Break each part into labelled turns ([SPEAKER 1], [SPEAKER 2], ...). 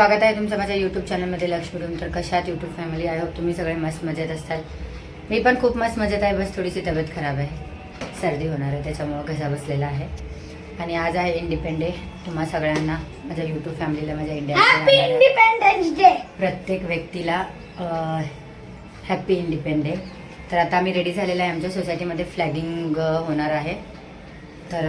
[SPEAKER 1] स्वागत आहे तुमचं माझ्या यूट्यूब चॅनलमध्ये लक्ष्मी रूम तर कशात यूट्यूब फॅमिली आय होप तुम्ही सगळे मस्त मजेत असताल. मी पण खूप मस्त मजेत आहे. बस थोडीशी तब्येत खराब आहे. सर्दी होणार आहे त्याच्यामुळं घसा बसलेला आहे. आणि आज आहे इंडिपेंड डे तुम्हा सगळ्यांना माझ्या यूट्यूब फॅमिलीला माझ्या इंडिया प्रत्येक व्यक्तीला हॅपी इंडिपेंड डे तर आता आम्ही रेडी झालेलं आहे. आमच्या सोसायटीमध्ये फ्लॅगिंग होणार आहे. तर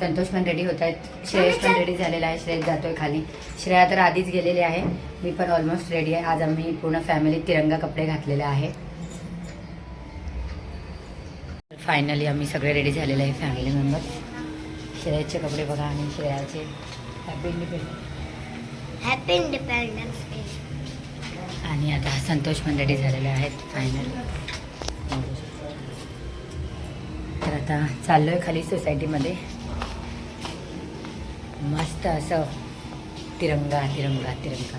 [SPEAKER 1] संतोष पण रेडी होत आहेत. श्रेयस पण रेडी झालेला आहे. श्रेयस जातोय खाली. श्रेया तर आधीच गेलेली आहे. मी पण ऑलमोस्ट रेडी आहे. आज आम्ही पूर्ण फॅमिली तिरंगा कपडे घातलेले आहे. फायनली आम्ही सगळे रेडी झालेले आहे फॅमिली मेंबर श्रेयाचे कपडे बघा आणि श्रेयाचे. Happy independence
[SPEAKER 2] happy independence day
[SPEAKER 1] आणि आता संतोष पण रेडी झालेले आहेत फायनल तर आता चाललोय खाली सोसायटीमध्ये मस्त असं तिरंगा तिरंगा तिरंगा.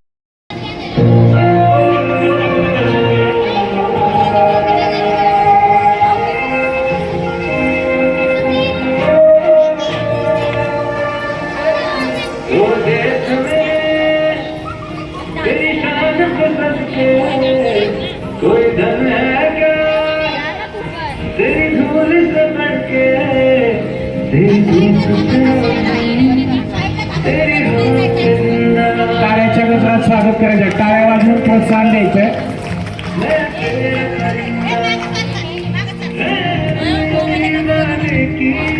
[SPEAKER 3] करायचं. टाळ्या वाजवून प्रोत्साहन द्यायचं की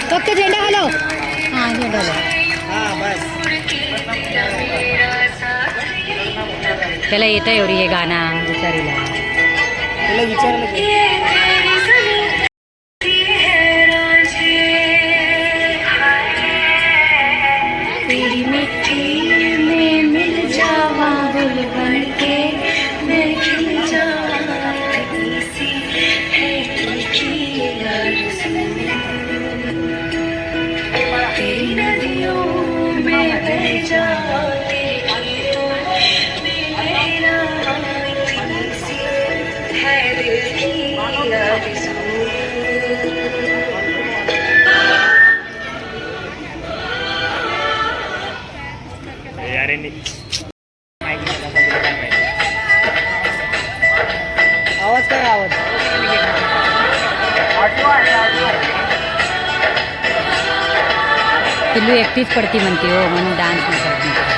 [SPEAKER 1] फक्त झेंडा हलव हां झेंडा त्याला येतं एवढी हे गाणं विचारीला
[SPEAKER 4] त्याला विचारलं
[SPEAKER 5] तेरी नदियों में बह जाते मेरा इतनी सी है दिल की यार
[SPEAKER 4] आवाज़ का आवाज़ आठवा आठवा
[SPEAKER 1] पिल्लू एकटीच पडती म्हणते हो म्हणून डान्स नाही करत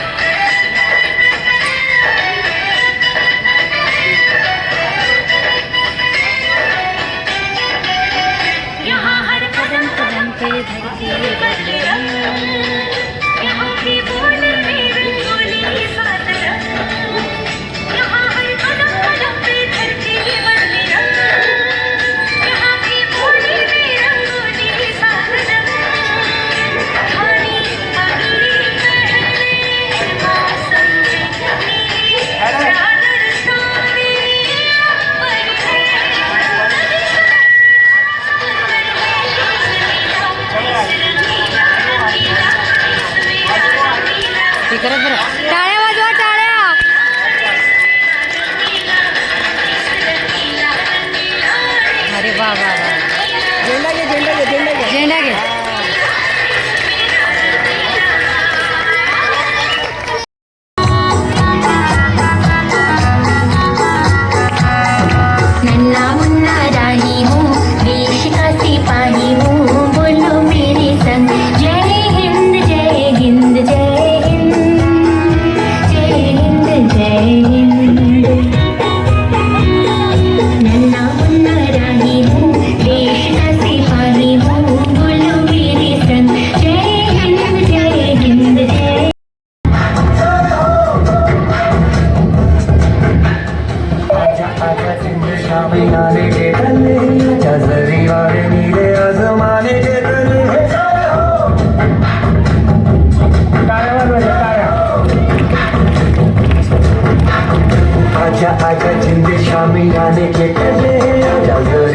[SPEAKER 5] Baby, tell me K
[SPEAKER 1] need you, baby,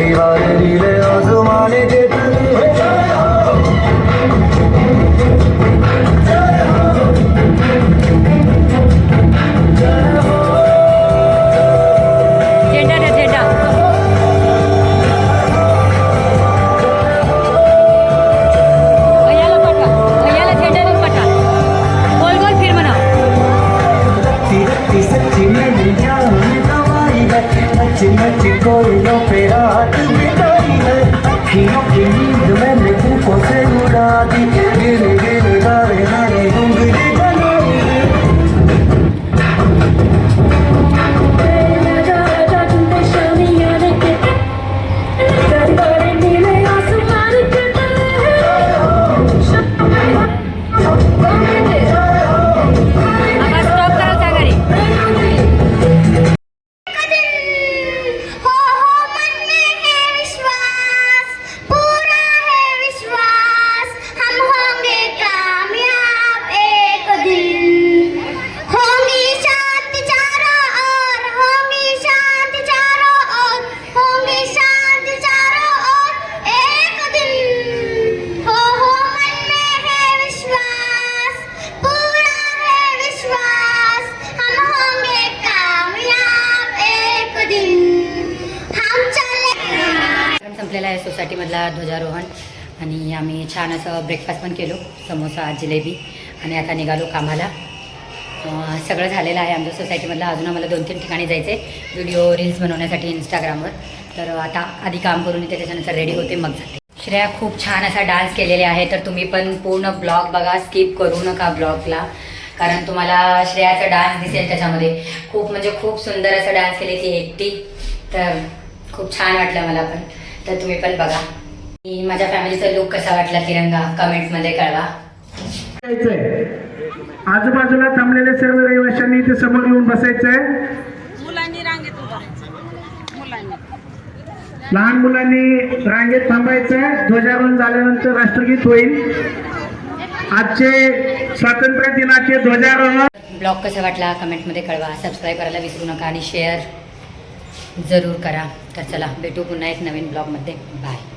[SPEAKER 1] झाला ध्वजारोहण आणि आम्ही छान असं ब्रेकफास्ट पण केलो समोसा जिलेबी आणि आता निघालो कामाला. सगळं झालेलं आहे आमच्या सोसायटीमधलं अजून आम्हाला दोन तीन ठिकाणी जायचं आहे व्हिडिओ रील्स बनवण्यासाठी इंस्टाग्रामवर तर आता आधी काम करून येते त्याच्यानंतर रेडी होते मग जाते. श्रेया खूप छान असा डान्स केलेले आहे. तर तुम्ही पण पूर्ण ब्लॉग बघा स्किप करू नका ब्लॉगला कारण तुम्हाला श्रेयाचा डान्स दिसेल त्याच्यामध्ये. खूप म्हणजे खूप सुंदर असा डान्स केले ती एकटी. तर खूप छान वाटलं मला पण. तर तुम्ही पण बघा. माझ्या फॅमिलीचा लुक कसा वाटला तिरंगा? कमेंटमध्ये कळवा.
[SPEAKER 6] यायचंय आजूबाजूला थांबलेल्या सर्व रहिवाशांनी इथे समोर येऊन बसायचंय.
[SPEAKER 7] मुलांनी रांगेत उभा मुलांनी.
[SPEAKER 6] लहान मुलांनी रांगेत थांबायचंय. ध्वजारोहण झाल्यानंतर राष्ट्रगीत होईल. आजचे स्वातंत्र्य दिनाचे ध्वजारोहण.
[SPEAKER 1] ब्लॉग कसा वाटला? कमेंटमध्ये कळवा. सबस्क्राईब करायला विसरू नका आणि शेअर जरूर करा. तर चला भेटू पुन्हा एक नवीन ब्लॉगमध्ये बाय